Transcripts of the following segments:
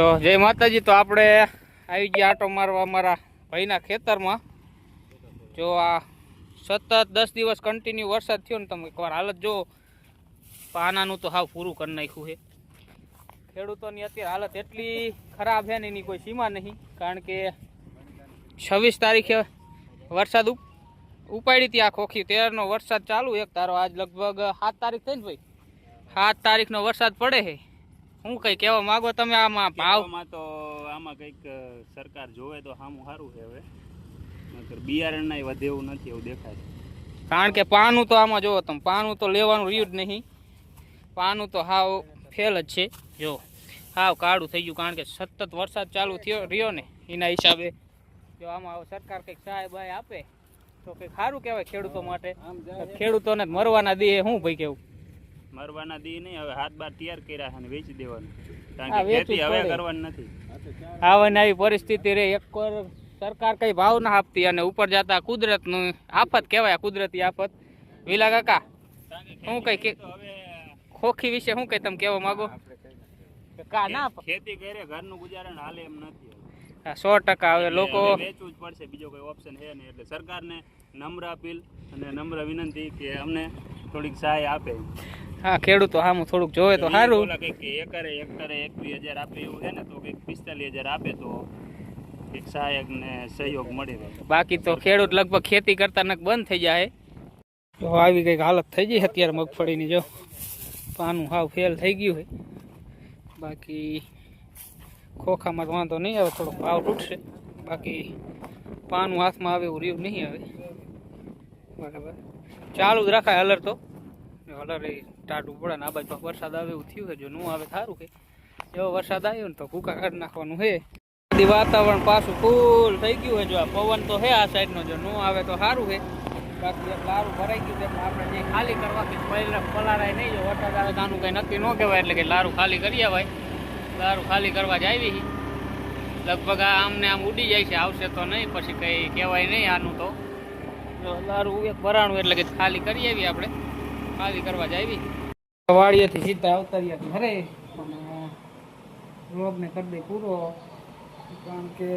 તો જય માતાજી, તો આપણે આવી ગયા આટો મારવા અમારા ભાઈના ખેતરમાં. જો આ સતત દસ દિવસ કન્ટિન્યુ વરસાદ થયો ને તમે એકવાર હાલત જો પાનાનું તો હાવ પૂરું કરી નાખ્યું છે. ખેડૂતોની અત્યારે હાલત એટલી ખરાબ છે ને એની કોઈ સીમા નહીં, કારણ કે છવ્વીસ તારીખે વરસાદ ઉપ- ઉપાડી હતી આ ખોખી. તેરનો વરસાદ ચાલુ એક તારો આજ લગભગ સાત તારીખ થઈ ને ભાઈ. સાત તારીખનો વરસાદ પડે છે. હું કઈ કેવા માંગો તમે આમાં ભાવ? ભાવમાં તો આમાં કંઈક સરકાર જોવે તો સામું સારું છે હવે. બિયારણ ના વધે એવું નથી એવું દેખાય. છે કારણ કે પાનું તો આમાં જોવો તમે પાનું તો લેવાનું રહ્યું જ નહીં. પાનું તો હાવ ફેલ જ છે. જો હાવ કાળું થઈ ગયું કારણ કે સતત વરસાદ ચાલુ થયો રહ્યો ને એના હિસાબે. જો આમાં સરકાર કંઈક સહાય બાય આપે તો કંઈક સારું કહેવાય ખેડૂતો માટે. ખેડૂતોને મરવાના દે શું ભાઈ કેવું મરવાના દી નહીં હવે હાથ બાર તૈયાર કર્યા છે અને વેચી દેવાનું. કારણ કે ખેતી હવે કરવાની નથી. હવે ને આવી પરિસ્થિતિ રે એક વાર સરકાર કઈ ભાવ ના આપતી અને ઉપર જતા કુદરતનું આફત કહેવાય કુદરતી આફત. વિલા કાકા હું કઈ ખોખી વિશે શું કઈ તમે કહેવા માંગો? કે કા ના ખેતી કરે ઘરનું ગુજારણ હાલે એમ નથી. સો ટકા હવે લોકો વેચવું જ પડશે બીજો કોઈ ઓપ્શન છે નહીં. એટલે સરકારને નમ્ર અપીલ અને નમ્ર વિનંતી કે અમને થોડીક સહાય આપે. હા ખેડૂતો હામું થોડુંક જોવે તો સારું કંઈક એકરે એકરે એકવીસ હજાર આપે એવું છે ને તો કંઈક પિસ્તાલીસ હજાર આપે તો એક સહાયક ને સહયોગ મળી રહે બાકી તો ખેડૂત લગભગ ખેતી કરતા નક બંધ થઈ જાય. તો આવી કંઈક હાલત થઈ ગઈ અત્યારે મગફળીની જો. પાનું હાવ ફેલ થઈ ગયું હોય બાકી ખોખામાં તો વાંધો નહીં આવે થોડોક ભાવ તૂટશે બાકી પાનું હાથમાં આવે એવું રહ્યું નહીં આવે બરાબર. ચાલુ જ રખાય અલર તો. હલર ટાટું પડે ને આ બાજુ વરસાદ આવે એવું થયું છે. જો નું આવે સારું કે એવો વરસાદ આવ્યો ને તો કુકા કાઢી નાખવાનું છે. બધી વાતાવરણ પાછું ફૂલ થઈ ગયું છે. જો આ પવન તો છે આ સાઈડનો જો નું આવે તો સારું છે. બાકી લારું ભરાઈ ગયું છે. આપણે જે ખાલી કરવા કે પહેલા પલારાય નહીં. જો વરસાદ આવે તો આનું કંઈ નક્કી ન કહેવાય. એટલે કે લારું ખાલી કરી આવાય. લારું ખાલી કરવા જ આવી લગભગ આ આમને આમ ઉડી જાય છે. આવશે તો નહીં. પછી કંઈ કહેવાય નહીં આનું તો. જો લારું એક ભરાણું એટલે કે ખાલી કરી આવીએ આપણે. ખાલી કરવા જાવી આવી. વાડીએથી સીધા અવતર્યા ઘરે અને બ્લોગને કરી દે પૂરો. કારણ કે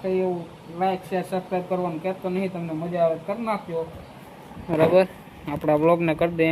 કંઈ એવું લાઈક શેર સબસ્ક્રાઈબ કરવાનું કહેતો નહીં, તમને મજા આવે કરી નાખજો. બરાબર? આપણા બ્લોગને કરી દે.